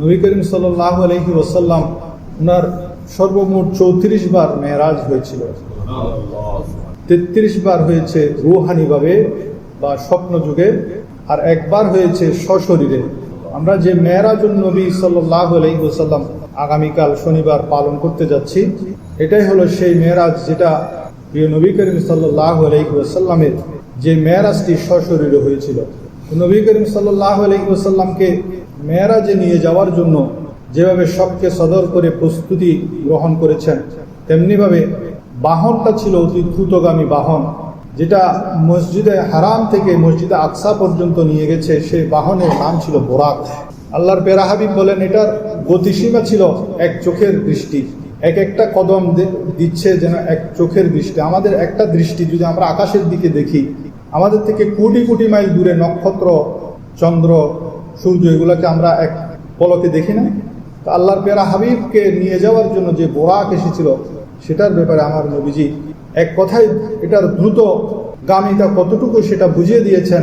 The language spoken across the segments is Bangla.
নবী করিম সাল্লাহ আলহি ওসাল্লাম ওনার সর্বমোট চৌত্রিশ বার মেয়েরাজ হয়েছিল। তেত্রিশ বার হয়েছে রুহানিভাবে বা স্বপ্ন যুগে আর একবার হয়েছে সশরীরে। আমরা যে মেয়েরাজুল নবী সাল্লাহ আলহি ওসাল্লাম আগামীকাল শনিবার পালন করতে যাচ্ছি, এটাই হলো সেই মেয়েরাজ যেটা প্রিয় নবী করিম সাল্লাহ আলহি ওসাল্লামের যে মেয়েরাজটি সশরীরে হয়েছিল। নবী করিম সাল্লাহ আলহি ওসাল্লামকে মেয়েরাজে নিয়ে যাওয়ার জন্য যেভাবে সবকে সদর করে প্রস্তুতি গ্রহণ করেছেন, তেমনিভাবে বাহনটা ছিল অতি দ্রুতগামী বাহন, যেটা মসজিদে হারাম থেকে মসজিদে আকসা পর্যন্ত নিয়ে গেছে, সেই বাহনের নাম ছিল বোরাক। আল্লাহর পেরা হাবিব বলেন, এটার গতিসীমা ছিল এক চোখের দৃষ্টি। এক একটা কদম দিচ্ছে যেন এক চোখের দৃষ্টি। আমাদের একটা দৃষ্টি যদি আমরা আকাশের দিকে দেখি, আমাদের থেকে কোটি কোটি মাইল দূরে নক্ষত্র, চন্দ্র সূর্য এগুলোকে আমরা এক পলকে দেখি না তো আল্লাহর পেরা হাবিবকে নিয়ে যাওয়ার জন্য যে বোরাক এসেছিল, সেটার ব্যাপারে আমার নবীজি এক কথায় এটার দ্রুত গামিটা কতটুকু সেটা বুঝিয়ে দিয়েছেন।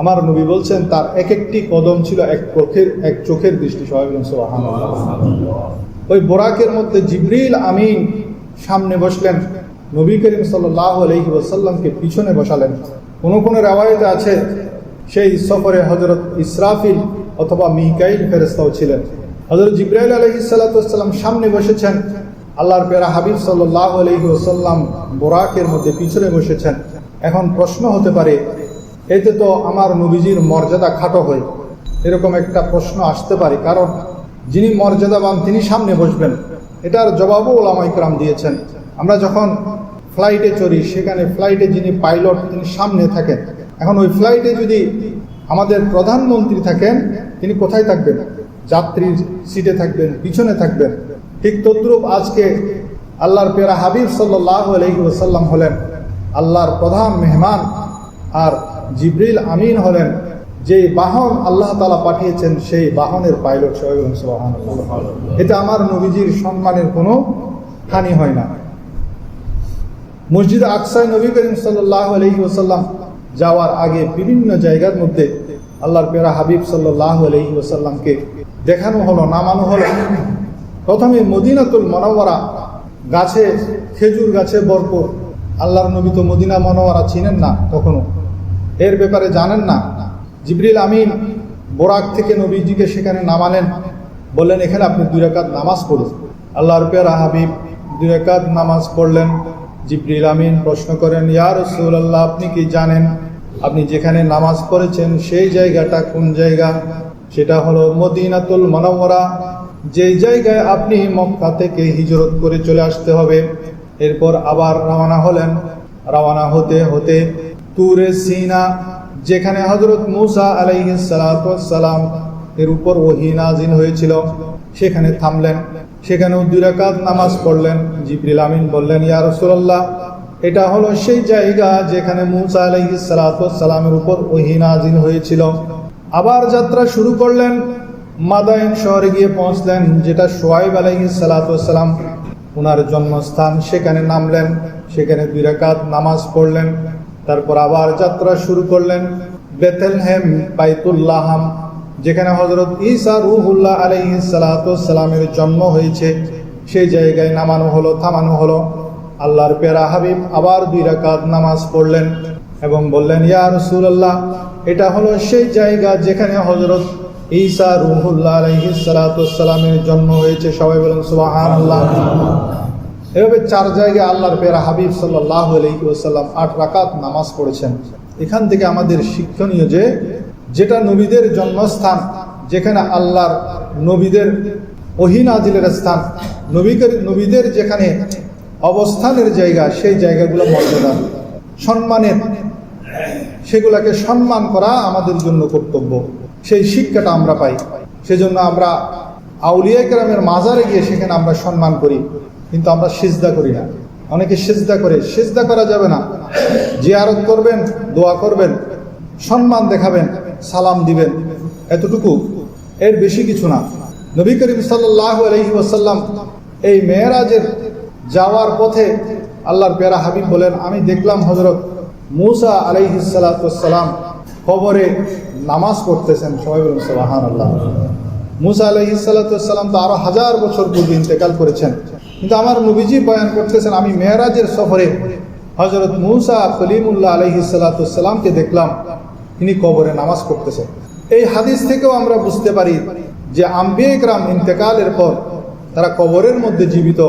আমার নবী বলছেন, তার এক একটি কদম ছিল এক চোখের এক চোখের দৃষ্টি ওই বোরাকের মধ্যে জিবরিল আমিন সামনে বসলেন। নবী করিম সাল্লাহ আলহি ওসাল্লামকে পিছনে বসালেন। কোনো কোনো রেওয়ায়তে আছে সেই সফরে হজরত ইসরাফিল অথবা মিকাইল ফেরেস্তাও ছিলেন। হজরত জিব্রাইল আলহি সাল্লাম সামনে বসেছেন। আল্লাহর পেরা হাবিব সাল্লাহ আলহি ওসাল্লাম বোরাকের মধ্যে পিছনে বসেছেন। এখন প্রশ্ন হতে পারে, এতে তো আমার নবীজির মর্যাদা খাটো হয়। এরকম একটা প্রশ্ন আসতে পারে, কারণ যিনি মর্যাদাবান তিনি সামনে বসবেন। এটার জবাবও ওলামা ইকরাম দিয়েছেন। আমরা যখন ফ্লাইটে চড়ি, সেখানে ফ্লাইটে যিনি পাইলট, তিনি সামনে থাকেন। এখন ওই ফ্লাইটে যদি আমাদের প্রধানমন্ত্রী থাকেন, তিনি কোথায় থাকবেন? যাত্রীর সিটে থাকবেন, পিছনে থাকবেন। ঠিক তদ্রুপ আজকে আল্লাহর পেরা হাবিব সাল্লাহ আলহি ওসাল্লাম হলেন আল্লাহর প্রধান মেহমান, আর জিবরিল আমিন হলেন যে বাহন আল্লাহ তালা পাঠিয়েছেন, সেই বাহনের পাইলট সবাই এটা আমার নবীজির সম্মানের কোনো হানি হয় না। মসজিদ আকসাই নবী করিম সাল্লাহ আলহি ওসাল্লাম যাওয়ার আগে বিভিন্ন জায়গার মধ্যে আল্লাহর পেরা হাবিব সাল্লাহ আলহি দেখানো হলো, নামানো হলো। প্রথমে মদিনাতুল মনোয়ারা গাছে খেজুর গাছে ভরপুর। আল্লাহর নবী তো মদিনা মনোয়ারা চিনেন না তখনও এর ব্যাপারে জানেন না। জিবরিল আমিন বোরাক থেকে নবীজিকে সেখানে নামালেন। বললেন, এখানে আপনি দুই রাকাত নামাজ পড়ুন। আল্লাহর পেরা হাবিব দুই রাকাত নামাজ পড়লেন। জিবরিল আমিন প্রশ্ন করেন, ইয়া রাসূলুল্লাহ, আপনি কি জানেন আপনি যেখানে নামাজ পড়েছেন সেই জায়গাটা কোন জায়গা? সেটা হলো মদিনাতুল মনোমরা যেই জায়গায় আপনি মক্কা থেকে হিজরত করে চলে আসতে হবে, এরপর আবার রওনা হলেন। রওনা হতে হতে তুরে সিনা, যেখানে হজরত মুসা আলাইহিসালাম এর উপর ওহি নাজিন হয়েছিল, সেখানে থামলেন। সেখানেও দুই রাকাত নামাজ পড়লেন, জিবরিল আমিন বললেন, ইয়া রাসূলুল্লাহ, এটা হলো সেই জায়গা যেখানে মুসা আলাইহিসালামের উপর ওহি নাজিন হয়েছিল। আবার যাত্রা শুরু করলেন মাদাইন শহরে গিয়ে পৌঁছলেন, যেটা সোয়াইব আলাইহিসালাম ওনার জন্মস্থান সেখানে নামলেন। সেখানে দুই রাকাত নামাজ পড়লেন, তারপর আবার যাত্রা শুরু করলেন। বেথেলহেম বাইতুল্লাহাম যেখানে হজরত ঈসা রুহুল্লাহ আলহি সালাতামের জন্ম হয়েছে, সেই জায়গায় নামানো হলো, থামানো হলো। আল্লাহর পেরা হাবিব আবার দুই রাকাত নামাজ পড়লেন এবং বললেন, ইয়া রসুল্লাহ এটা হলো সেই জায়গা যেখানে হজরত ঈসা রুহুল্লাহ আলহি সালাতামের জন্ম হয়েছে। সবাই বলেন সুবাহান আল্লাহ এভাবে চার জায়গায় আল্লাহর পেরা হাবিব সাল্লাহ আলহিউসাল্লাম আট রাকাত নামাজ পড়েছেন। এখান থেকে আমাদের শিক্ষণীয় যে যেটা নবীদের জন্মস্থান, যেখানে আল্লাহর নবীদের অহিন আজিলের স্থান নবীদের নবীদের যেখানে অবস্থানের জায়গা, সেই জায়গাগুলো মর্যাদা। সম্মানের, সেগুলাকে সম্মান করা আমাদের জন্য কর্তব্য। সেই শিক্ষাটা আমরা পাই। সেজন্য আমরা আউলিয়া কেরামের মাজারে গিয়ে সেখানে আমরা সম্মান করি, কিন্তু আমরা সিজদা করি না। অনেকে সিজদা করে। সিজদা করা যাবে না। জিয়ারত করবেন, দোয়া করবেন, সম্মান দেখাবেন। সালাম দিবেন। এতটুকু? এর বেশি কিছু না। নবী করিম সাল্লাহ আলহি ওসাল্লাম এই মেয়েরাজের যাওয়ার পথে আল্লাহর পেরা হাবিব বলেন, আমি দেখলাম হজরত মুসা আলহি আলাইহিসালাম কবরে নামাজ পড়তেছেন। সবাই বলুন সাবাহান আল্লাহ মুসা আলহি সাল্লাম তো আরও হাজার বছর পূর্বে ইন্তেকাল করেছেন। কিন্তু আমার নবীজি বয়ান করতেছেন, আমি মেহরাজের সফরে হজরত মুসা কলিমুল্লাহ আলহি সাল্লাতামকে দেখলাম। তিনি কবরে নামাজ পড়তেছেন। এই হাদিস থেকেও আমরা বুঝতে পারি যে আম্বিকরাম ইন্তেকালের পর তারা কবরের মধ্যে জীবিত।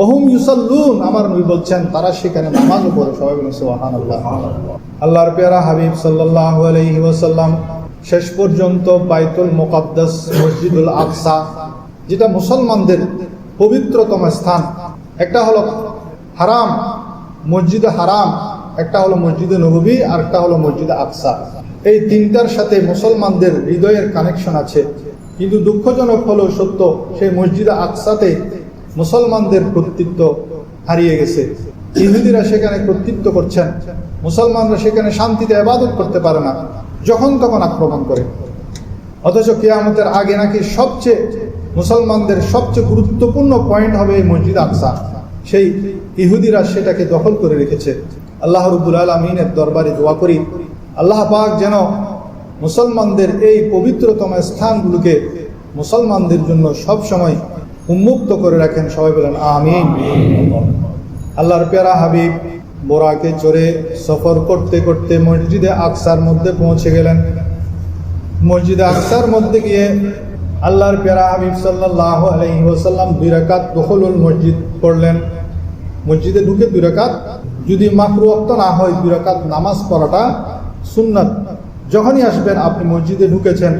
ওহুম ইউসাল্লুন, আমার নবী বলছেন, তারা সেখানে নামাজও পড়ে, সবাই সুবহানাল্লাহ। আল্লাহর পেয়ারা হাবিব আলাইহি ওয়াসাল্লাম শেষ পর্যন্ত বাইতুল মোকাদ্দাস, মসজিদুল আকসা, যেটা মুসলমানদের পবিত্রতম স্থান, একটা হলো হারাম, মসজিদে হারাম একটা হলো মসজিদে নবী, আর একটা হলো মসজিদে আকসা। এই তিনটার সাথে মুসলমানদের হৃদয়ের কানেকশন আছে। কিন্তু দুঃখজনক হলো সত্য, সেই মসজিদে আকসাতে মুসলমানদের কর্তৃত্ব হারিয়ে গেছে। ইহুদিরা সেখানে কর্তৃত্ব করছেন, মুসলমানরা সেখানে শান্তিতে আবাদত করতে পারে না, যখন তখন আক্রমণ করে। অথচ কেয়ামতের আগে নাকি সবচেয়ে মুসলমানদের সবচেয়ে গুরুত্বপূর্ণ পয়েন্ট হবে এই মসজিদ আকসা। সেই ইহুদিরা সেটাকে দখল করে রেখেছে। আল্লাহ রবুল আলমিনের দরবারে দোয়া করি। আল্লাহ পাক যেন মুসলমানদের এই পবিত্রতম স্থানগুলোকে মুসলমানদের জন্য সব সময় উন্মুক্ত করে রাখেন। সবাই বলেন, আমিন। আল্লাহর পেয়ারা হাবিব বোরাকে চড়ে সফর করতে করতে মসজিদে আকসার মধ্যে পৌঁছে গেলেন। মসজিদে আকসার মধ্যে গিয়ে আল্লাহর পেয়ারা হাবিব সাল্লাহ আলহি ওসাল্লাম দুই রাকাত দখলুল মসজিদ পড়লেন। মসজিদে ঢুকে দুই রাকাত, যদি মাকরু অক্ত না হয় দুই রাকাত নামাজ পড়াটা সুন্নাত। যখনই আসবেন, আপনি মসজিদে ঢুকেছেন,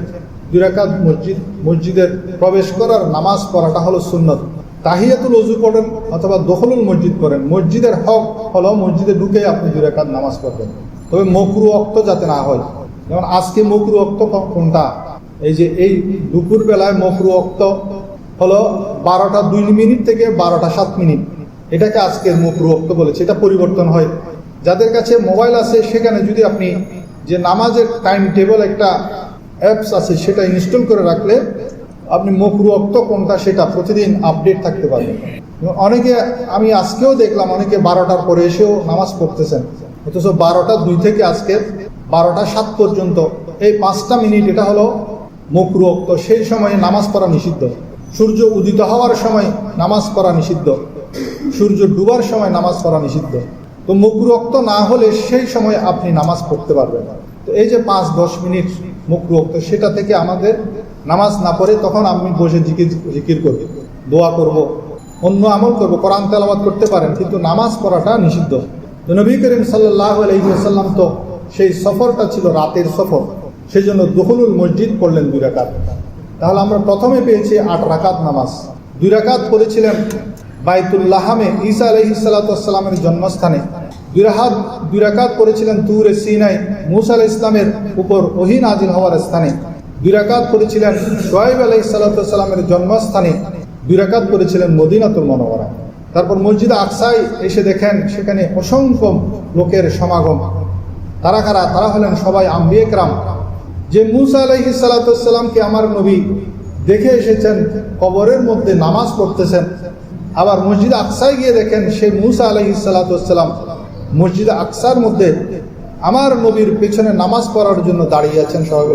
দুই রাকাত মসজিদ মসজিদের প্রবেশ করার নামাজ পড়াটা হলো সুন্নত। তাহিয়াতুল অজু পড়েন অথবা দখলুল মসজিদ করেন মসজিদের হক হলো মসজিদে ঢুকে আপনি দুই রাকাত নামাজ পড়বেন। তবে মকরু অক্ত যাতে না হয়। যেমন আজকে মকরু অক্ত কোনটা? এই যে এই দুপুর বেলায় মকরু অক্ত হলো বারোটা দুই মিনিট থেকে বারোটা সাত মিনিট। এটাকে আজকের মকরু অক্ত বলেছে, এটা পরিবর্তন হয়। যাদের কাছে মোবাইল আছে, সেখানে যদি আপনি যে নামাজের টাইম টেবল একটা অ্যাপস আছে, সেটা ইনস্টল করে রাখলে আপনি মকরু অক্ত কোনটা সেটা প্রতিদিন আপডেট থাকতে পারবেন অনেকে, আমি আজকেও দেখলাম, অনেকে বারোটার পরে এসেও নামাজ পড়তেছেন। অথচ বারোটা দুই থেকে আজকের বারোটা সাত পর্যন্ত। এই পাঁচটা মিনিট, এটা হলো মকরু অক্ত সেই সময়ে নামাজ পড়া নিষিদ্ধ। সূর্য উদিত হওয়ার সময় নামাজ পড়া নিষিদ্ধ। সূর্য ডুবার সময় নামাজ পড়া নিষিদ্ধ। তো মকরু অক্ত না হলে সেই সময় আপনি নামাজ পড়তে পারবেন তো এই যে পাঁচ, দশ মিনিট মকরু অক্ত সেটা থেকে আমাদের নামাজ না পড়ে তখন আমি বসে জিকির জিকির করব দোয়া করব, অন্য আমল করব, কোরআন তেলাবাদ করতে পারেন, কিন্তু নামাজ পড়াটা নিষিদ্ধ। তো নবী করিম সাল্লাহ আলহিহাল্লাম তো সেই সফরটা ছিল রাতের সফর সেই জন্য দখলুল মসজিদ পড়লেন দুই রাকাত। তাহলে আমরা প্রথমে পেয়েছি আট রাকাত নামাজ। দুই রাকাত পড়েছিলেন বাইতুল্লাহামে ঈসা আলহি সাল্লাতামের জন্মস্থানে। দুই রাহাত দুই রাকাত পড়েছিলেন তুরে সিনাই মুসা আলাহ ইসলামের উপর ওহিন আজিল হওয়ার স্থানে। দুই রাকাত পড়েছিলেন সোয়াইব আলহি সাল্লাতামের জন্মস্থানে। দুই রাকাত পড়েছিলেন মদিনাতুল মনোহরা তারপর মসজিদ আকসাই এসে দেখেন সেখানে অসংখ্য লোকের সমাগম। তারা কারা? তারা হলেন সবাই আম্বিয়েকরাম যে মুসা আলহি সাল্লাতামকে আমার নবী দেখে এসেছেন, কবরের মধ্যে নামাজ পড়তেছেন আবার মসজিদ আকসায় গিয়ে দেখেন সেই মুসা আলহি সাল্লাতাম মসজিদ আকসার মধ্যে আমার নবীর পেছনে নামাজ পড়ার জন্য দাঁড়িয়ে আছেন। সবাই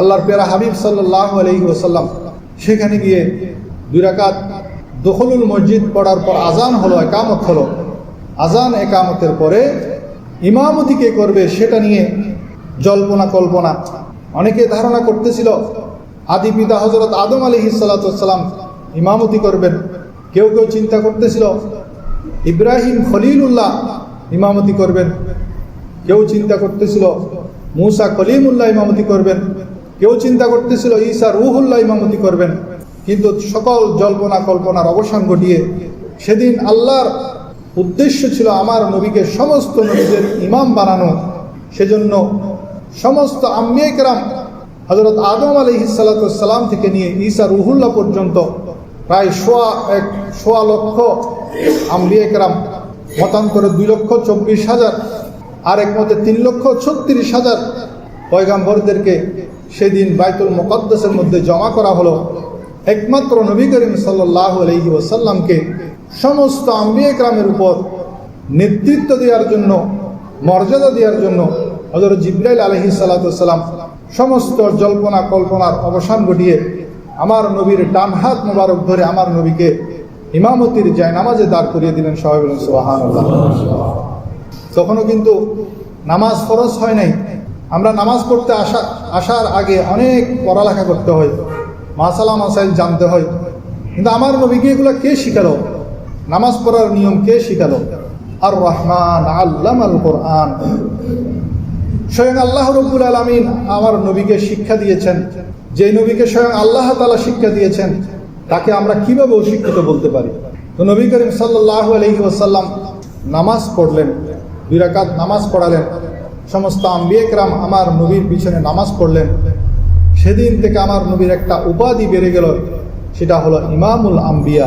আল্লাহর পেরা হাবিব সাল্লাহ আলহি ওসাল্লাম সেখানে গিয়ে দুই রাকাত দখলুল মসজিদ পড়ার পর আজান হলো, একামত হলো। আজান একামতের পরে ইমামতি কে করবে সেটা নিয়ে জল্পনা কল্পনা। অনেকে ধারণা করতেছিল, আদি পিতা হজরত আদম আলী সাল্লাতাম ইমামতি করবেন। কেউ কেউ চিন্তা করতেছিল, ইব্রাহিম খলিলুল্লাহ ইমামতি করবেন। কেউ চিন্তা করতেছিল, মুসা কলিমুল্লাহ ইমামতি করবেন। কেউ চিন্তা করতেছিল, ঈসা রুহুল্লাহ ইমামতি করবেন। কিন্তু সকল জল্পনা কল্পনার অবসান ঘটিয়ে সেদিন আল্লাহর উদ্দেশ্য ছিল আমার নবীকে সমস্ত নবীদের ইমাম বানানো। সেজন্য সমস্ত আম্মিয়াকেরাম হজরত আদম আলী সাল্লাম থেকে নিয়ে ঈসা রুহুল্লাহ পর্যন্ত প্রায় সোয়া এক, সোয়া লক্ষ আম্বিয়াকেরাম, মতান্তরে দুই লক্ষ চব্বিশ হাজার, আর এক মতে তিন লক্ষ ছত্রিশ হাজার পয়গাম্বরদেরকে সেদিন বাইতুল মোকদ্দাসের মধ্যে জমা করা হলো। একমাত্র নবী করিম সাল্লাহ আলহি ওসাল্লামকে সমস্ত আম্বিয়াকরামের উপর নেতৃত্ব দেওয়ার জন্য, মর্যাদা দেওয়ার জন্য হজরত জিব্রাইল আলহি সাল্লাতাম সমস্ত জল্পনা কল্পনার অবসান ঘটিয়ে আমার নবীর ডান হাত মোবারক ধরে আমার নবীকে ইমামতির যায় নামাজে দাঁড় করিয়ে দিলেন সবাই বলেন সোহান তখনও কিন্তু নামাজ ফরজ হয় নাই। আমরা নামাজ পড়তে আসা, আসার আগে অনেক পড়ালেখা করতে হয়, মাসালা মাসাইল জানতে হয়। কিন্তু আমার নবীকে এগুলো কে শিখালো? নামাজ পড়ার নিয়ম কে শিখালো? আর রহমান আল্লাম আল কোরআন। স্বয়ং আল্লাহ রব্বুল আলমিন আমার নবীকে শিক্ষা দিয়েছেন। যে নবীকে স্বয়ং আল্লাহ তালা শিক্ষা দিয়েছেন, তাকে আমরা কীভাবে অশিক্ষিত বলতে পারি? তো নবী করিম সাল্লাহ আলহি ওসাল্লাম নামাজ পড়লেন বিরাকাত নামাজ পড়ালেন, সমস্ত আম্বিয়েকরাম আমার নবীর পিছনে নামাজ পড়লেন। সেদিন থেকে আমার নবীর একটা উপাধি বেড়ে গেল, সেটা হলো ইমামুল আম্বিয়া।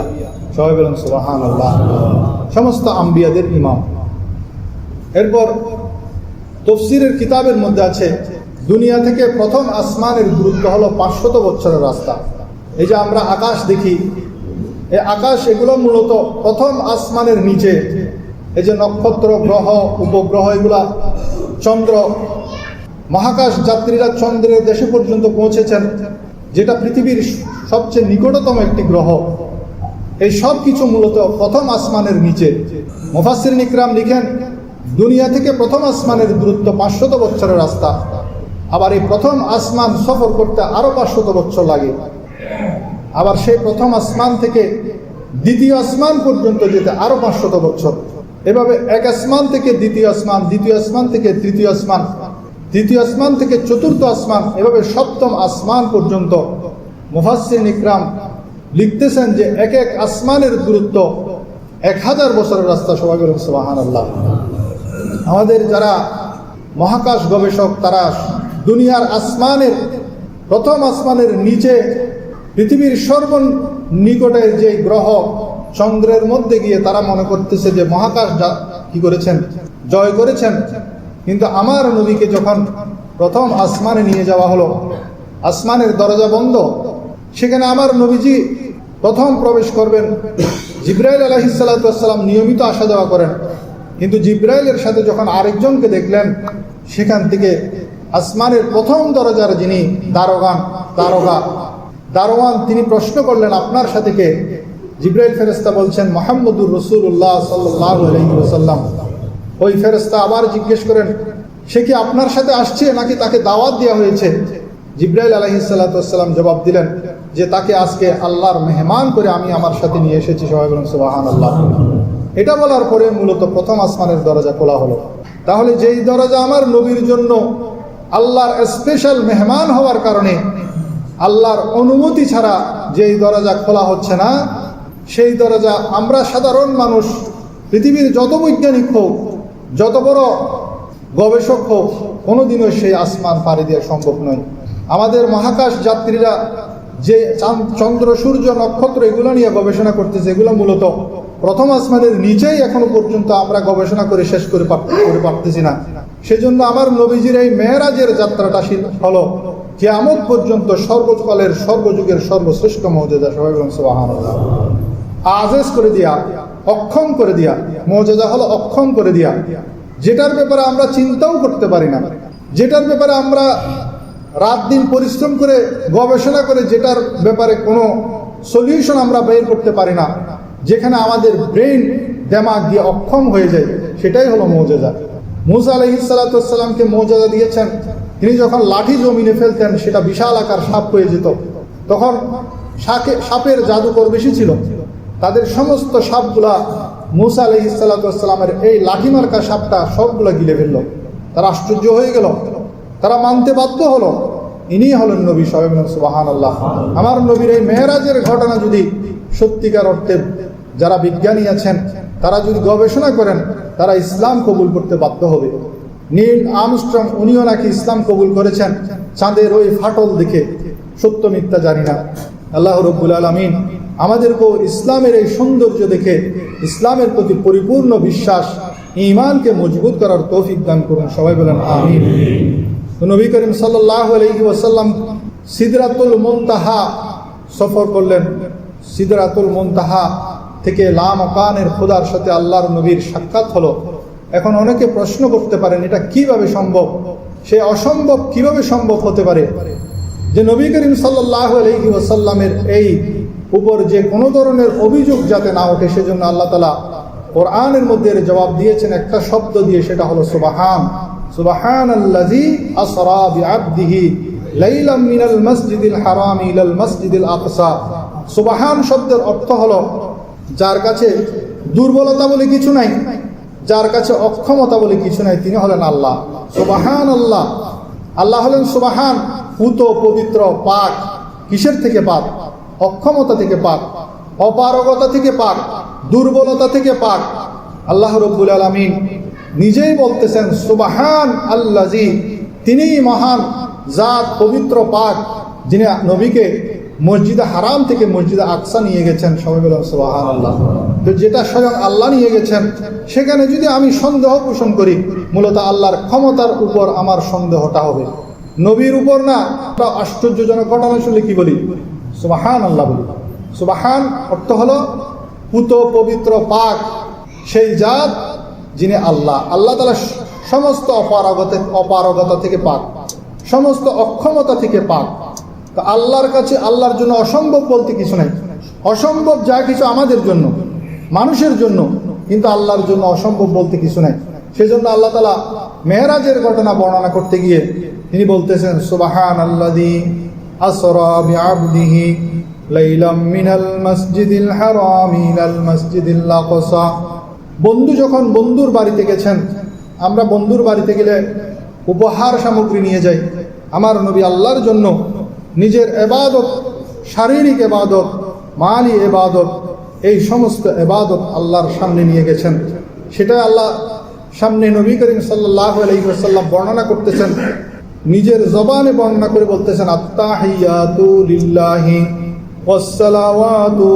সবাই বলেন সুবাহান আল্লাহ সমস্ত আম্বিয়াদের ইমাম। এরপর তফসিরের কিতাবের মধ্যে আছে দুনিয়া থেকে প্রথম আসমানের দূরত্ব হলো পাঁচশত বছরের রাস্তা। এই যে আমরা আকাশ দেখি, এই আকাশ এগুলো মূলত প্রথম আসমানের নিচে। এই যে নক্ষত্র, গ্রহ, উপগ্রহ এগুলা, চন্দ্র। মহাকাশ যাত্রীরা চন্দ্রের দেশে পর্যন্ত পৌঁছেছেন, যেটা পৃথিবীর সবচেয়ে নিকটতম একটি গ্রহ। এই সব কিছু মূলত প্রথম আসমানের নিচে। মুফাসির নিকরাম লিখেন, দুনিয়া থেকে প্রথম আসমানের দূরত্ব পাঁচশত বছরের রাস্তা। আবার এই প্রথম আসমান সফর করতে আরও পাঁচশত বছর লাগে। আবার সেই প্রথম আসমান থেকে দ্বিতীয় আসমান পর্যন্ত যেতে আরও পাঁচশত বছর। এভাবে এক আসমান থেকে দ্বিতীয় আসমান দ্বিতীয় আসমান থেকে তৃতীয় আসমান তৃতীয় আসমান থেকে চতুর্থ আসমান, এভাবে সপ্তম আসমান পর্যন্ত মুফাসির ইকরাম লিখতেছেন যে এক এক আসমানের গুরুত্ব এক হাজার বছরের রাস্তা সবাই বলেন সুবাহান আল্লাহ আমাদের যারা মহাকাশ গবেষক, তারা দুনিয়ার আসমানের, প্রথম আসমানের নিচে, পৃথিবীর সর্ব নিকটের যে গ্রহ চন্দ্রের মধ্যে গিয়ে তারা মনে করতেছে যে মহাকাশ কি করেছেন? জয় করেছেন। কিন্তু আমার নবীকে যখন প্রথম আসমানে নিয়ে যাওয়া হলো, আসমানের দরজা বন্ধ, সেখানে আমার নবীজি প্রথম প্রবেশ করবেন। জিব্রাইল আলহিসাল্লাম নিয়মিত আসা যাওয়া করেন। কিন্তু জিব্রাইলের সাথে যখন আরেকজনকে দেখলেন, সেখান থেকে আসমানের প্রথম দরজার যিনি দারোগান, দারোগা, দারোয়ান, তিনি প্রশ্ন করলেন আপনার সাথে কে? জিব্রাইল ফেরেস্তা বলছেন, মোহাম্মদুর রসুল্লাহ সাল্লাহ ওই ফেরেস্তা আবার জিজ্ঞেস করেন, সে কি আপনার সাথে আসছে নাকি তাকে দাওয়াত দেওয়া হয়েছে? জিব্রাইল আলহি জবাব দিলেন যে, তাকে আজকে আল্লাহর মেহমান করে আমি আমার সাথে নিয়ে এসেছি। সবাই বলুন সুবাহান আল্লাহ এটা বলার পরে মূলত প্রথম আসমানের দরজা খোলা হলো। তাহলে যেই দরজা আমার নবীর জন্য আল্লাহর স্পেশাল মেহমান হওয়ার কারণে আল্লাহর অনুমতি ছাড়া যেই দরজা খোলা হচ্ছে না, সেই দরজা আমরা সাধারণ মানুষ, পৃথিবীর যত বৈজ্ঞানিক হোক, যত বড় গবেষক হোক, কোনোদিনও সেই আসমান পাড়ি দেওয়া সম্ভব নয়। আমাদের মহাকাশ যাত্রীরা যে চন্দ্র, সূর্য, নক্ষত্র এগুলো নিয়ে গবেষণা করতেছে, এগুলো মূলত প্রথম আসমানের নিচেই এখনও পর্যন্ত আমরা গবেষণা করে শেষ করে পারতেছি না। সেজন্য আমার নবীজির এই মেয়েরাজের যাত্রাটা হলো। কেয়ামত পর্যন্ত সর্বকালের, সর্বযুগের সর্বশ্রেষ্ঠ মৌজেদা সবাই। আজেজ করে দিয়া, অক্ষম করে দিয়া মৌজেদা হলো অক্ষম করে দিয়া। যেটার ব্যাপারে আমরা চিন্তাও করতে পারি না। যেটার ব্যাপারে আমরা রাত দিন পরিশ্রম করে, গবেষণা করে, যেটার ব্যাপারে কোনো সলিউশন আমরা বের করতে পারি না। যেখানে আমাদের ব্রেন দেমাগ দিয়ে অক্ষম হয়ে যায়, সেটাই হলো মৌজেদা মুসা আলহিসাল্লামকে মৌজাদা দিয়েছেন। তিনি যখন লাঠি জমিনে ফেলতেন, সেটা বিশাল আকার সাপ হয়ে যেত। তখন সাকে- সাপের জাদুকর বেশি ছিল। তাদের সমস্ত সাপগুলা মুসা আলহিসাল্লামের এই লাঠি মার্কা সাপটা সবগুলা গিলে ফেলল। তারা আশ্চর্য হয়ে গেল। তারা মানতে বাধ্য হলো ইনি হলেন নবী সাহেব সুবাহান আল্লাহ আমার নবীর এই মেয়েরাজের ঘটনা যদি সত্যিকার অর্থে যারা বিজ্ঞানী আছেন তারা যদি গবেষণা করেন, তারা ইসলাম কবুল করতে বাধ্য হবে। নীল আমস্ট্রং উনিও নাকি ইসলাম কবুল করেছেন। চাঁদের ওই ফাটল দেখে সত্য মিথ্যা জানি না। আল্লাহ রব্বুল আলমিন আমাদেরকেও ইসলামের এই সৌন্দর্য দেখে ইসলামের প্রতি পরিপূর্ণ বিশ্বাস ইমানকে মজবুত করার তৌফিক দান করুন। সবাই বলেন, আমিন। নবী করিম সাল্লাহ সিদরাতুল মুনতাহা সফর করলেন। সিদরাতুল মুনতাহা থেকে লাম কানের খোদার সাথে আল্লাহর নবীর সাক্ষাৎ হলো। এখন অনেকে প্রশ্ন করতে পারেন, এটা কীভাবে সম্ভব? সে অসম্ভব কীভাবে সম্ভব হতে পারে? যে নবী করিম ওসাল্লামের এই উপর যে কোনো ধরনের অভিযোগ যাতে না ওঠে, সেজন্য আল্লাহ তালা কোরআনের মধ্যে জবাব দিয়েছেন একটা শব্দ দিয়ে, সেটা হলো সুবাহান। সুবাহান আল্লাজি আসরা মসজিদিল হারাম ইলাল মসজিদিল আকসা। সুবাহান শব্দের অর্থ হলো যার কাছে দুর্বলতা বলে কিছু নাই, যার কাছে অক্ষমতা বলে কিছু নাই, তিনি হলেন আল্লাহ। সুবাহান আল্লাহ আল্লাহ হলেন সুবাহান, পুত, পবিত্র, পাক। কিসের থেকে পাক? অক্ষমতা থেকে পাক, অপারগতা থেকে পাক, দুর্বলতা থেকে পাক। আল্লাহ রব্বুল আলমিন নিজেই বলতেছেন, সুবাহান আল্লাজি তিনিই মহান, জাত, পবিত্র, পাক, যিনি নবীকে মসজিদে হারাম থেকে মসজিদে আকসা নিয়ে গেছেন, সবাই সুবাহান আল্লাহ তো যেটা স্বয়ং আল্লাহ নিয়ে গেছেন, সেখানে যদি আমি সন্দেহ পোষণ করি, মূলত আল্লাহর ক্ষমতার উপর আমার সন্দেহটা হবে। নবীর উপর না আশ্চর্যজনক ঘটনা শুনলে কি বলি? সুবাহান আল্লাহ বলি। সুবাহান অর্থ হলো, পুত পবিত্র পাক, সেই জাত যিনি আল্লাহ। আল্লাহ তালা সমস্ত অপারগত অপারগতা থেকে পাক, সমস্ত অক্ষমতা থেকে পাক। তো আল্লাহর কাছে আল্লাহর জন্য অসম্ভব বলতে কিছু নাই। অসম্ভব যা কিছু আমাদের জন্য, মানুষের জন্য, কিন্তু আল্লাহর জন্য অসম্ভব বলতে কিছু নাই। সেজন্য আল্লাহ তালা মেহরাজের ঘটনা বর্ণনা করতে গিয়ে তিনি বলতেছেন সুবাহান আল্লাদি বন্ধু যখন বন্ধুর বাড়িতে গেছেন, আমরা বন্ধুর বাড়িতে গেলে উপহার সামগ্রী নিয়ে যাই। আমার নবী আল্লাহর জন্য নিজের এবাদত, শারীরিক এবাদত, মালি এবাদত, এই সমস্ত এবাদত আল্লাহর সামনে নিয়ে গেছেন। সেটা আল্লাহ সামনে নবী করিম সাল্লাহ আলহিহাসাল্লাম বর্ণনা করতেছেন। নিজের জবানে বর্ণনা করে বলতেছেন আত্মাহিয়াতু লিল্লাহি ওয়াসসালাওয়াতু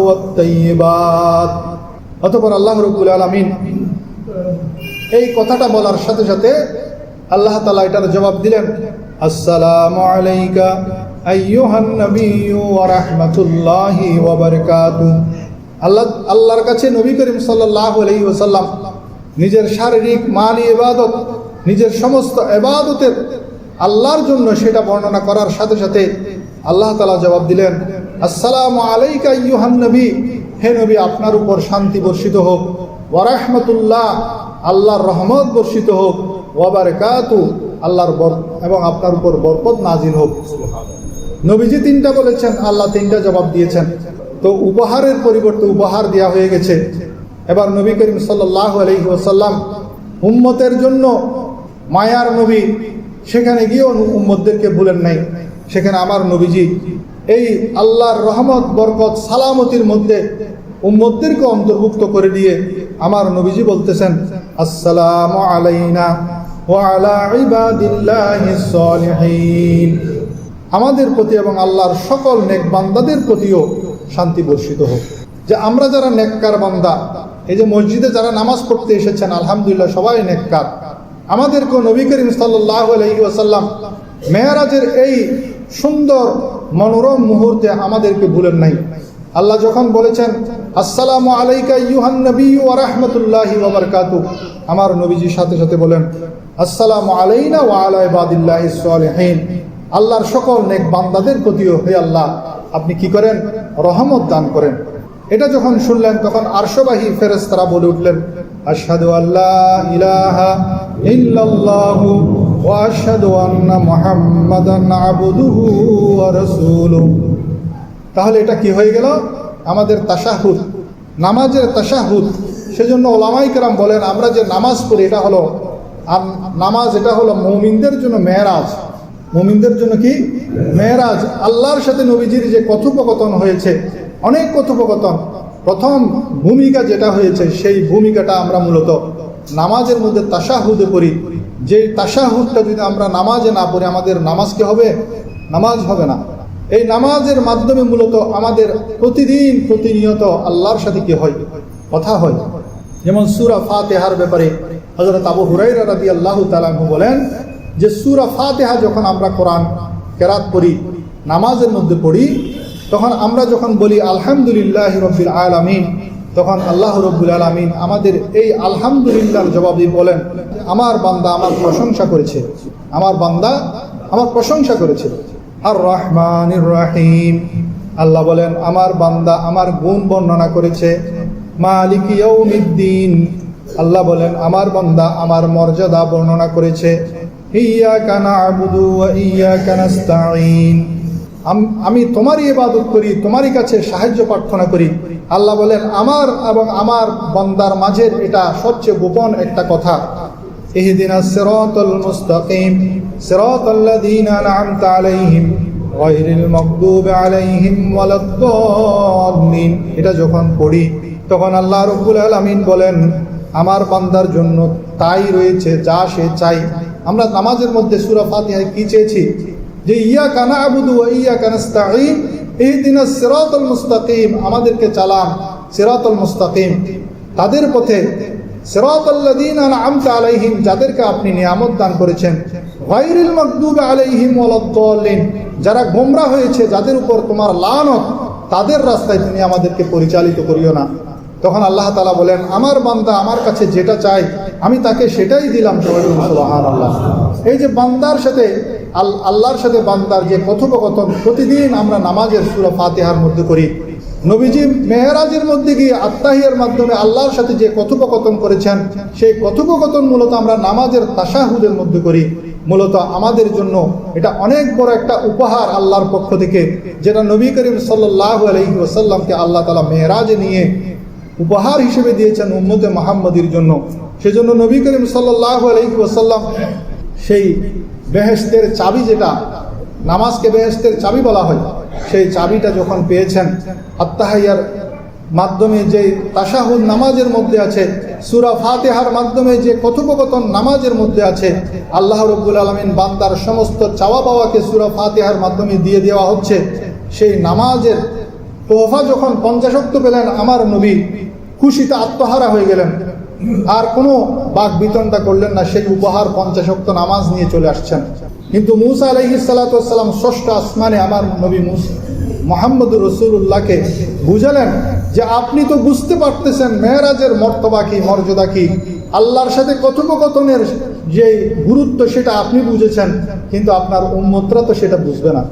অতঃপর আল্লাহ রব্বুল আলামিন এই কথাটা বলার সাথে সাথে আল্লাহ তাআলা এটার জবাব দিলেন, আসসালামু আলাইকা আইয়ুহান নাবিয়্যু ওয়া রাহমাতুল্লাহি ওয়া আল্লাহ, আল্লাহর কাছে নবী করিম সাল্লাল্লাহু আলাইহি ওয়াসাল্লাম নিজের শারীরিক মালি ইবাদত, নিজের সমস্ত ইবাদতের আল্লাহর জন্য সেটা বর্ণনা করার সাথে সাথে আল্লাহ তাআলা জবাব দিলেন, আসসালামু আলাইকা আইয়ুহান নবী হে নবী, আপনার উপর শান্তি বর্ষিত হোক। ওয়া রাহমাতুল্লাহ, আল্লাহর রহমত বর্ষিত হোক। ওয়া বারাকাতু, আল্লাহর বর, এবং আপনার উপর বরকত নাজিল হোক। নবীজি তিনটা বলেছেন, আল্লাহ তিনটা জবাব দিয়েছেন। তো উপহারের পরিবর্তে উপহার দেওয়া হয়ে গেছে। এবার নবী করিম সাল্লাহ আলহি ওসাল্লাম উম্মতের জন্য মায়ার নবী, সেখানে গিয়েও উম্মতদেরকে ভুলেন নাই। সেখানে আমার নবীজি এই আল্লাহর রহমত, বরকত, সালামতির মধ্যে উম্মতদেরকে অন্তর্ভুক্ত করে দিয়ে আমার নবীজি বলতেছেন, আসসালামু আলাইনা ওয়ালা ইবাদিল্লাহিস সালিহিন। আমাদের প্রতি এবং আল্লাহর সকল নেক বান্দাদের প্রতিও শান্তি বর্ষিত হোক। যে আমরা যারা নেককার বান্দা, এই যে মসজিদে যারা নামাজ পড়তে এসেছেন, আলহামদুলিল্লাহ সবাই নেককার। আমাদেরকে নবী করিম সাল্লাহ আলহি ওয়াসাল্লাম মেয়ারাজের এই সুন্দর মনোরম মুহূর্তে আমাদেরকে ভুলেন নাই। আল্লাহ যখন বলেছেন, আসসালামু আলাইকা ইউহান নবী ওয়া রাহমাতুল্লাহি ওয়া আমার নবীজির সাথে সাথে বলেন, আসসালামু আলাইনা ওয়া আলা ইবাদিল্লাহিস সালিহিন আল্লাহর সকল নেক বান্দাদের প্রতিও হে আল্লাহ, আপনি কি করেন? রহমত দান করেন। এটা যখন শুনলেন, তখন আরশবাহী ফেরেশতারা বলে উঠলেন, আশহাদু আল্লাহ ইলাহা ইল্লাল্লাহু ওয়া আন্না মুহাম্মাদান ওয়া রাসূলুহু। তাহলে এটা কি হয়ে গেল? আমাদের তাশাহুদ। নামাজের তাশাহুদ। সেজন্য ওলামাই কেরাম বলেন, আমরা যে নামাজ পড়ি, এটা হলো নামাজ, এটা হলো মৌমিনদের জন্য মেয়েরাজ। মুমিনদের জন্য কি? মেয়েরাজ, আল্লাহর সাথে নবীজির যে কথোপকথন হয়েছে, অনেক কথোপকথন। প্রথম ভূমিকা যেটা হয়েছে, সেই ভূমিকাটা আমরা মূলত নামাজের মধ্যে তাসাহুদে পড়ি। যে তাসাহুদটা যদি আমরা নামাজে না পড়ি, আমাদের নামাজ কি হবে? নামাজ হবে না। এই নামাজের মাধ্যমে মূলত আমাদের প্রতিদিন প্রতিনিয়ত আল্লাহর সাথে কি হয়? কথা হয়। যেমন সুরা ফাতেহার ব্যাপারে হজরত আবু হুরাইরা রাদি আল্লাহ তালাহু বলেন যে সুরা ফাতেহা যখন আমরা কোরআন কেরাত পড়ি নামাজের মধ্যে পড়ি, তখন আমরা যখন বলি, আলহামদুলিল্লাহ রবিল আলমিন, তখন আল্লাহ রব্বুল আলমিন আমাদের এই আলহামদুলিল্লাহর জবাবই বলেন, আমার বান্দা আমার প্রশংসা করেছে। আমার বান্দা আমার প্রশংসা করেছে। আর রহমান রাহিম। আল্লাহ বলেন, আমার বান্দা আমার গুণ বর্ণনা করেছে। মালিক ইয়ৌমিদ্দিন আল্লাহ বলেন, আমার বান্দা আমার মর্যাদা বর্ণনা করেছে। ইয়া কানা আবুদু ইয়া কানাস্তাইন আমি তোমারই ইবাদত করি, তোমারই কাছে সাহায্য প্রার্থনা করি। আল্লাহ বলেন, আমার এবং আমার বন্দার মাঝের এটা সবচেয়ে গোপন একটা কথা। ইহদিনা সিরাতাল মুস্তাকিম সিরাতাল্লাযীনা আন'আমতা আলাইহিম, গায়রিল মাগদুবি আলাইহিম ওয়ালাদ-দাল্লিন। এটা যখন পড়ি, তখন আল্লাহ রাব্বুল আলামিন বলেন, আমার বান্দার জন্য তাই রয়েছে যা সে চাই আমরা নামাজের মধ্যে সূরা ফাতিহায় কি চেয়েছি? যে ইয়া কানা আবুদু ইয়া কানাস্তাঈন ইহদিনাস সিরাতাল মুস্তাকিম, আমাদেরকে চালান সিরাতাল মুস্তাকিম। তাদের পথে সিরাতাল্লাযীনা আন'আমতা আলাইহিম, যাদেরকে আপনি নিয়ামত দান করেছেন। গায়রিল মাগদুবি আলাইহিম ওয়ালাদ-দাল্লিন যারা গোমরা হয়েছে, যাদের উপর তোমার লানত, তাদের রাস্তায় তুমি আমাদেরকে পরিচালিত করিও না। তখন আল্লাহ তালা বলেন, আমার বান্দা আমার কাছে যেটা চাই আমি তাকে সেটাই দিলাম বলুন এই যে বান্দার সাথে, আল- আল্লাহর সাথে বান্দার যে কথোপকথন, প্রতিদিন আমরা নামাজের সুরা ফাতিহার মধ্যে করি। নবীজি মেহরাজের মধ্যে গিয়ে আত্মাহিয়ার মাধ্যমে আল্লাহর সাথে যে কথোপকথন করেছেন, সেই কথোপকথন মূলত আমরা নামাজের তাসাহুদের মধ্যে করি। মূলত আমাদের জন্য এটা অনেক বড় একটা উপহার আল্লাহর পক্ষ থেকে, যেটা নবী করিম সাল্লাহ আলহি ওসাল্লামকে আল্লাহ তালা মেহরাজে নিয়ে উপহার হিসেবে দিয়েছেন উম্মতে মাহমদির জন্য। সেজন্য নবী করিম ওসাল্লাম সেই বেহেস্তের চাবি যেটা, নামাজকে বেহেস্তের চাবি বলা হয়, সেই চাবিটা যখন পেয়েছেন আত্মাহাইয়ার মাধ্যমে যে তাসাহুল নামাজের মধ্যে আছে, সুরা ফাতেহার মাধ্যমে যে কথোপকথন নামাজের মধ্যে আছে, আল্লাহ রব্বুল আলমিন বান্দার সমস্ত চাওয়া পাওয়াকে সুরা ফাতেহার মাধ্যমে দিয়ে দেওয়া হচ্ছে। সেই নামাজের তোহফা যখন পঞ্চাশক্ত পেলেন আমার নবী, খুশিতে আত্মহারা হয়ে গেলেন। আর কোনো বাক বিতনটা করলেন না, সেই উপহার পঞ্চাশক্ত নামাজ নিয়ে চলে আসছেন। কিন্তু মুসা আলহি সাল্লাতাম ষষ্ঠ আসমানে আমার নবী মুস মোহাম্মদ রসুল্লাহকে বুঝালেন যে আপনি তো বুঝতে পারতেছেন মেয়েরাজের মর্তবা কি, মর্যাদা কি। আল্লাহর সাথে কথোপকথনের যে গুরুত্ব সেটা আপনি বুঝেছেন, কিন্তু আপনার উম্মতরা তো সেটা বুঝবে না।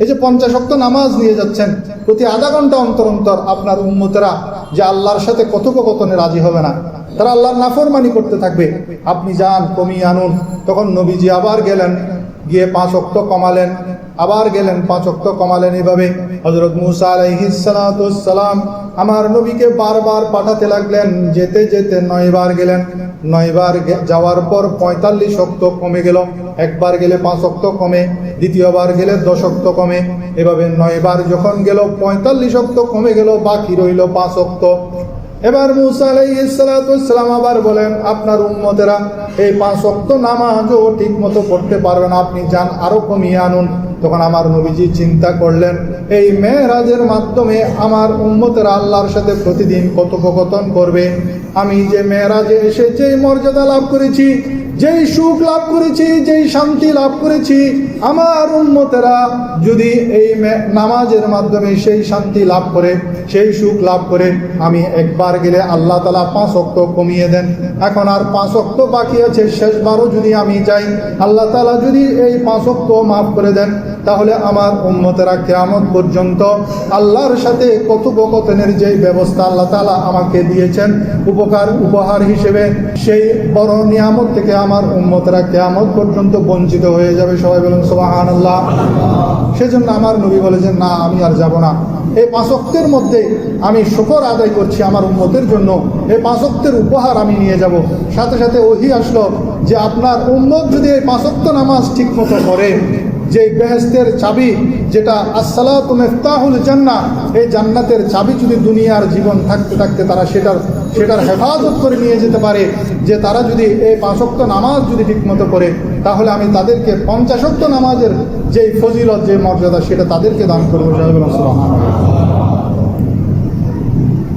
এই যে পঞ্চাশ অক্ত নামাজ নিয়ে যাচ্ছেন, প্রতি আধা ঘণ্টা অন্তর অন্তর আপনার উন্মতেরা যে আল্লাহর সাথে কথোপকথনে রাজি হবে না। তারা আল্লাহর নাফরমানি করতে থাকবে। আপনি যান, কমিয়ে আনুন। তখন নবীজি আবার গেলেন। গিয়ে পাঁচ অক্ত কমালেন, আবার গেলেন পাঁচ অক্ত কমালেন এভাবে। হজরত মুসা আলাইহিসালাম আমার নবীকে বারবার পাঠাতে লাগলেন, যেতে যেতে নয়বার গেলেন। নয়বার যাওয়ার পর পঁয়তাল্লিশ অক্ত কমে গেল। একবার গেলে পাঁচ অক্ত কমে, দ্বিতীয়বার গেলে দশ অক্ত কমে। এভাবে নয়বার যখন গেল, পঁয়তাল্লিশ অক্ত কমে গেল, বাকি রইল পাঁচ অক্ত। এবার মুসা আলাইসালাম আবার বলেন, আপনার উম্মতেরা এই পাঁচ অক্ত নামাজও ঠিক মতো পড়তে পারবেন আপনি যান, আরও কমিয়ে আনুন। তখন আমার নবীজি চিন্তা করলেন, এই মেয়েরাজের মাধ্যমে আমার উম্মতেরা আল্লাহর সাথে প্রতিদিন কথোপকথন করবে। আমি যে মেয়েরাজে এসে যেই মর্যাদা লাভ করেছি যেই সুখ লাভ করেছি, যেই শান্তি লাভ করেছি, আমার উন্মতেরা যদি এই নামাজের মাধ্যমে সেই শান্তি লাভ করে, সেই সুখ লাভ করে, আমি একবার গেলে আল্লাহ তালা পাঁচ অক্ত কমিয়ে দেন। এখন আর পাঁচ অক্ত বাকি আছে, শেষবারও যদি আমি যাই, আল্লাহ তালা যদি এই পাঁচ অক্ত মাফ করে দেন, তাহলে আমার উন্মতেরা কেয়ামত পর্যন্ত আল্লাহর সাথে কথোপকথনের যে ব্যবস্থা আল্লাহ তালা আমাকে দিয়েছেন, উপকার, উপহার হিসেবে, সেই বড় নিয়ামত থেকে আমার উম্মতরা কেয়ামত পর্যন্ত বঞ্চিত হয়ে যাবে। সবাই বলেন সোহান আল্লাহ সেজন্য আমার নবী বলেছেন, না, আমি আর যাব না। এই পাঁচক্তের মধ্যে আমি শুকর আদায় করছি আমার উন্মতের জন্য। এই পাঁচক্তের উপহার আমি নিয়ে যাব। সাথে সাথে ওহি আসলো যে আপনার উন্মত যদি এই পাঁচক্ত নামাজ ঠিক মতো করে যে বেহেস্তের চাবি, যেটা আসসালাতু মিফতাহুল জান্নাহ এই জান্নাতের চাবি যদি দুনিয়ার জীবন থাকতে থাকতে তারা সেটার সেটার হেফাজত করে নিয়ে যেতে পারে, যে তারা যদি এই পাঁচক্ত নামাজ যদি ঠিকমতো করে, তাহলে আমি তাদেরকে পঞ্চাশক্ত নামাজের যেই ফজিলত, যে মর্যাদা, সেটা তাদেরকে দান করব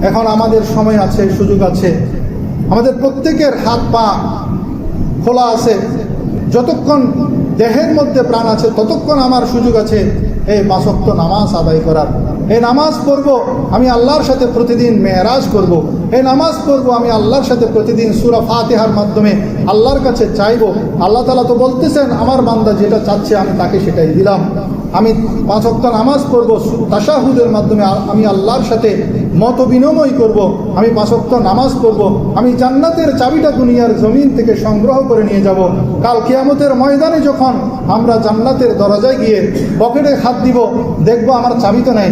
এখন আমাদের সময় আছে, সুযোগ আছে। আমাদের প্রত্যেকের হাত পা খোলা আছে। যতক্ষণ দেহের মধ্যে প্রাণ আছে, ততক্ষণ আমার সুযোগ আছে এই পাঁচক্ত নামাজ আদায় করার। এই নামাজ পড়ব, আমি আল্লাহর সাথে প্রতিদিন মেয়েরাজ করব। এই নামাজ পড়ব, আমি আল্লাহর সাথে প্রতিদিন সুরা ফাতিহার মাধ্যমে আল্লাহর কাছে চাইব। আল্লাহ তালা তো বলতেছেন, আমার বান্দা যেটা চাচ্ছে আমি তাকে সেটাই দিলাম। আমি পাঁচ অক্ট নামাজ পড়ব, তাশাহুদের মাধ্যমে আমি আল্লাহর সাথে মত বিনিময় করব, আমি পাঁচ নামাজ পড়ব, আমি জান্নাতের চাবিটা দুনিয়ার জমিন থেকে সংগ্রহ করে নিয়ে যাব। কাল কেয়ামতের ময়দানে যখন আমরা জান্নাতের দরজায় গিয়ে পকেটে হাত দিব, দেখব আমার চাবি তো নেই।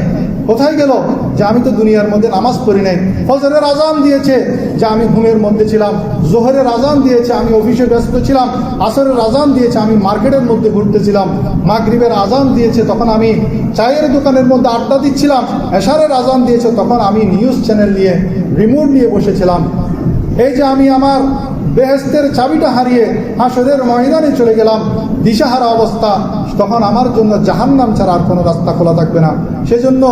কোথায় গেল? যে আমি তো দুনিয়ার মধ্যে নামাজ পড়ি নাই। ফজরের আজান দিয়েছে যে আমি ঘুমের মধ্যে ছিলাম। জোহরের আজান দিয়েছে আমি অফিসে ব্যস্ত ছিলাম। আসরের আজান দিয়েছে আমি মার্কেটের মধ্যে ঘুরতেছিলাম মাগরিবের আজান দিয়েছে তখন আমি চায়ের দোকানের মধ্যে আড্ডা দিচ্ছিলাম। এশারের আজান দিয়েছে তখন আমি নিউজ চ্যানেল নিয়ে, রিমোট নিয়ে বসেছিলাম। এই যে আমি আমার বেহেস্তের চাবিটা হারিয়ে হাসরের ময়দানে চলে গেলাম। দিশাহারা অবস্থা। তখন আমার জন্য জাহান্নাম ছাড়া আর কোনো রাস্তা খোলা থাকবে না। সেজন্য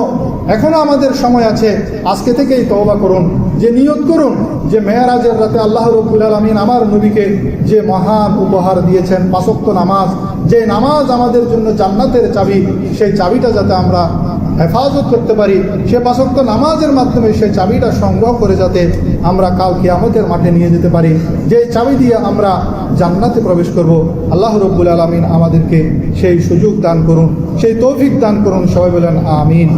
এখনও আমাদের সময় আছে, আজকে থেকেই তওবা করুন, যে নিয়ত করুন, যে মেয়ারাজের রাতে আল্লাহ রব্বুল আলমিন আমার নবীকে যে মহান উপহার দিয়েছেন পাশক্ত নামাজ, যে নামাজ আমাদের জন্য জান্নাতের চাবি, সেই চাবিটা যাতে আমরা হেফাজত করতে পারি, সে পাশক্ত নামাজের মাধ্যমে সেই চাবিটা সংগ্রহ করে যাতে আমরা কাল কিয়ামতের মাঠে নিয়ে যেতে পারি। যে চাবি দিয়ে আমরা জান্নাতে প্রবেশ করব, আল্লাহ রব্বুল আলমিন আমাদেরকে সেই সুযোগ দান করুন, সেই তৌফিক দান করুন, সবাই বলেন আমিন।